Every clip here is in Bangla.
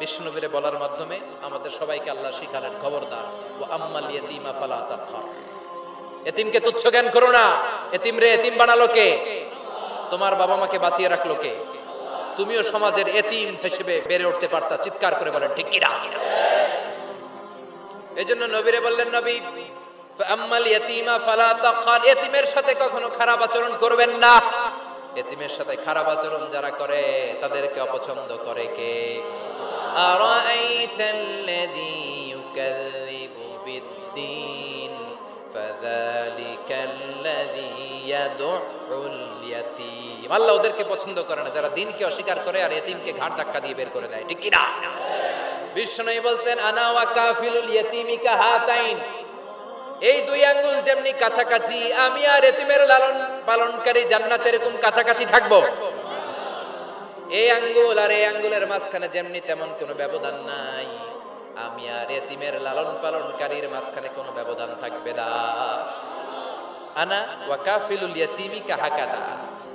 বিষ্ণুবীরে বলার মাধ্যমে আমাদের সবাইকে আল্লাহ শিখালেন, খবরদার ও আম্মাল ইয়াতীমা ফালা তাকহার এতিমকে তুচ্ছ জ্ঞান করো না। এতিম রে, এতিম বানালো কে? তোমার বাবা মাকে বাঁচিয়ে রাখল কে? তুমিও সমাজের এতিম হিসেবে বেড়ে উঠতে পারতা, চিৎকার করে বলেন, ঠিক কিনা এই জন্য নবীরে বললেন, নবী আম্মাল ইয়াতিমা ফালা তাকহার এতিমের সাথে কখনো খারাপ আচরণ করবেন না। এতিমের সাথে খারাপ আচরণ যারা করে, তাদেরকে অপছন্দ করে কে? আল্লাহ ওদেরকে পছন্দ করে না, যারা দিনকে অস্বীকার করে আর এতিমকে ঘাট ধাক্কা দিয়ে বের করে দেয়, ঠিক কি বিষ্ণু বলতেন, আনা ওয়া কাফিলুল ইয়াতীমি কাহাতাইন এই দুই আঙ্গুল যেমনি কাছাকাছি, আমি আর এতিমের লালন পালনকারী জান্নাত এরকম কাছাকাছি থাকব। এই আঙ্গুল আর এই আঙ্গুলের মাঝখানে যেমনি তেমন কোনো ব্যবধান নাই। আমি আর এতিমের লালন পালনকারীর মাঝখানে কোনো ব্যবধান থাকবে না। আনা ওয়া কাফিলুল ইয়াতীমি কাহাকাদা।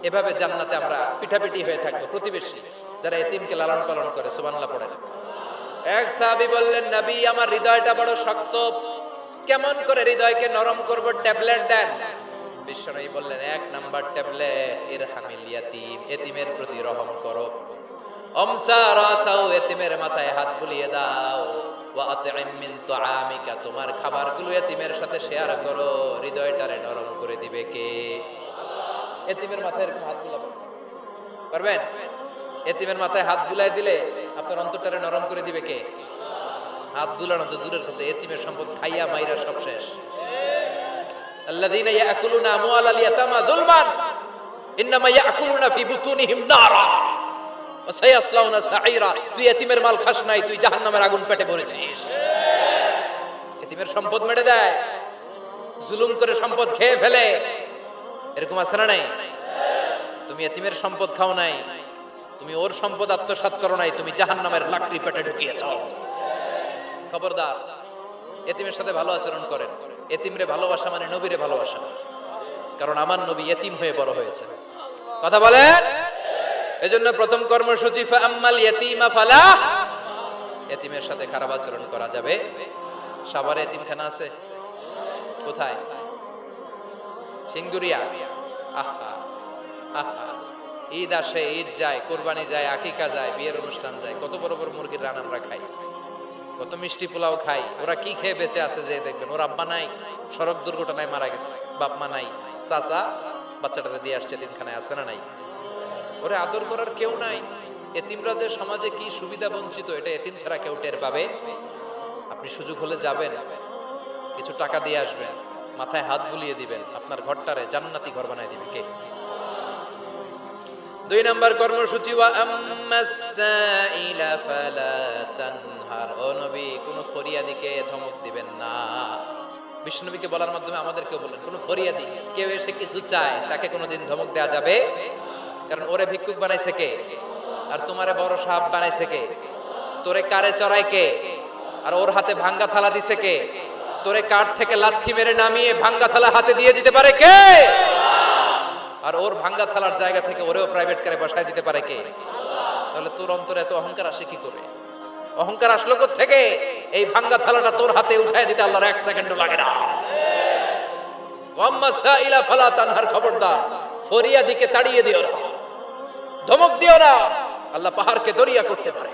এভাবে জান্নাতে আমরা পিঠাপিঠি হয়ে থাকব প্রতিবেশী, যারা এতিমকে লালন পালন করে, সুবহানাল্লাহ পড়েন। এক সাহাবী বললেন, নবী, আমার হৃদয়টা বড় শক্ত। কেমন করে হৃদয়কে নরম করব? ট্যাবলেট দেন। বিশ্বনবী বললেন, এক নাম্বার ট্যাবলেট, ইরহামিল ইয়াতীম, এতিমের প্রতি রহম করো। মাথায় হাত বুলিয়ে দাও। এতিমের সাথে শেয়ার করো। হৃদয়টারে নরম করে দিবে কে? এতিমের মাথায় হাত বুলাবেন পারবেন? এতিমের মাথায় হাত বুলাই দিলে আপনার অন্তরটারে নরম করে দিবে কে? হাত দুলানো তো দূরের কথা, এতিমের সম্পদ খাইয়া মাইরা সব শেষ। আল্লাযীনা ইয়াকুলুনা আমওয়ালাল ইয়াতামা যুলমান, ইন্নামা ইয়াকুলুনা ফি বুতুনিহিম নারা, ওয়া সায়াসলাউনা সাঈরা। তুই এতিমের মাল খাস নাই, তুই জাহান্নামের আগুন পেটে ভরেছিস। এতিমের সম্পদ মেরে দেয়, জুলুম করে সম্পদ খেয়ে ফেলে। এরকম আছে না নাই? তুমি এতিমের সম্পদ খাও নাই, তুমি ওর সম্পদ আত্মসাৎ করো নাই, তুমি জাহান্নামের লাকড়ি পেটে ঢুকিয়েছ। খবরদার। এতিমের সাথে ভালো আচরণ করেন। এতিমরে ভালোবাসা মানে নবীরে ভালোবাসা। কারণ আমার নবী এতিম হয়ে বড় হয়েছে কথা বলেন? এজন্য প্রথম কর্মসূচি আম্মাল ইয়াতিমা ফালা এতিমের সাথে খারাপ আচরণ করা যাবে। সাভারে এতিমখানা আছে? কোথায়? সিঙ্গুরিয়া আহা আহা। ঈদ আসে, ঈদ যায়, কোরবানি যায়, আকিকা যায়, বিয়ের অনুষ্ঠান যায়, কত বড় বড় মুরগির রান আমরা খাই। কত মিষ্টি পোলাও খাই। ওরা কি খেয়ে বেঁচে আছে যে দেখবেন। ওর আব্বা নাই, সড়ক দুর্ঘটনায় মারা গেছে, বাপ মা নাই, চাচা বাচ্চাটাতে দিয়ে আসছে তিনখানায় আছে না নাই? ওরে আদর করার কেউ নাই। এতিমরা যে সমাজে কি সুবিধা বঞ্চিত, এটা এতিম ছাড়া কেউ টের পাবে? আপনি সুযোগ হলে যাবেন, কিছু টাকা দিয়ে আসবেন, মাথায় হাত বুলিয়ে দিবেন, আপনার ঘরটারে জান্নাতি ঘর বানায় দিবে কে? দুই নাম্বার কর্মসূচি ও নবী, কোন ফরিয়াদিকে ধমক দিবেন না। বিষ্ণুনবীকে বলার মাধ্যমে আমাদেরকেও বলেন কোন ফরিয়াদি, কেউ এসে কিছু চায়, তাকে কোনোদিন ধমক দেওয়া যাবে? কারণ ওরে ভিক্ষুক বানাইছে কে? আর তোমারে বড় সাহাব বানাইছে কে? তোরে কারে চড়ায় কে? আর ওর হাতে ভাঙ্গা থালা দিছে কে? তোরে কাঠ থেকে লাথি মেরে নামিয়ে ভাঙ্গা থালা হাতে দিয়ে দিতে পারে কে? আর ওর ভাঙ্গা থালার জায়গা থেকে ওরেও প্রাইভেট কারে বসায় দিতে পারে কে? তাহলে তোর অন্তরে এত অহংকার আসে কি করে? অহংকার আসলো থেকে এই ভাঙ্গা থালাটা তোর হাতে উঠায় দিতে আল্লাহর এক সেকেন্ডও লাগে না। সাইলা ফালা তানহার খবরদার। ফরিয়াদিকে তাড়িয়ে দিও না। ধমক দিও না। আল্লাহ পাহাড়কে দরিয়া করতে পারে।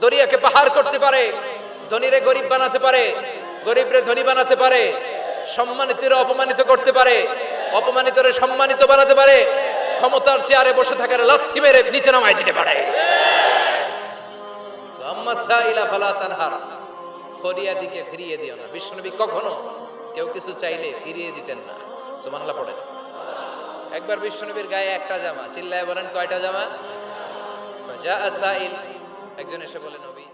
দরিয়াকে পাহাড় করতে পারে। ধনীরে গরিব বানাতে পারে। গরিবরে ধনী বানাতে পারে। সম্মানিতরে অপমানিত করতে পারে। অপমানিতরে সম্মানিত বানাতে পারে। ক্ষমতার চেয়ারে বসে থাকার লাথি মেরে নিচে নামাই দিতে পারে। ফিরিয়ে বিশ্বনবী কখনো কেউ কিছু চাইলে ফিরিয়ে দিতেন না। পড়েন। একবার বিশ্বনবীর গায়ে একটা জামা বলেন জামা? যা একজন এসে বলে, নবী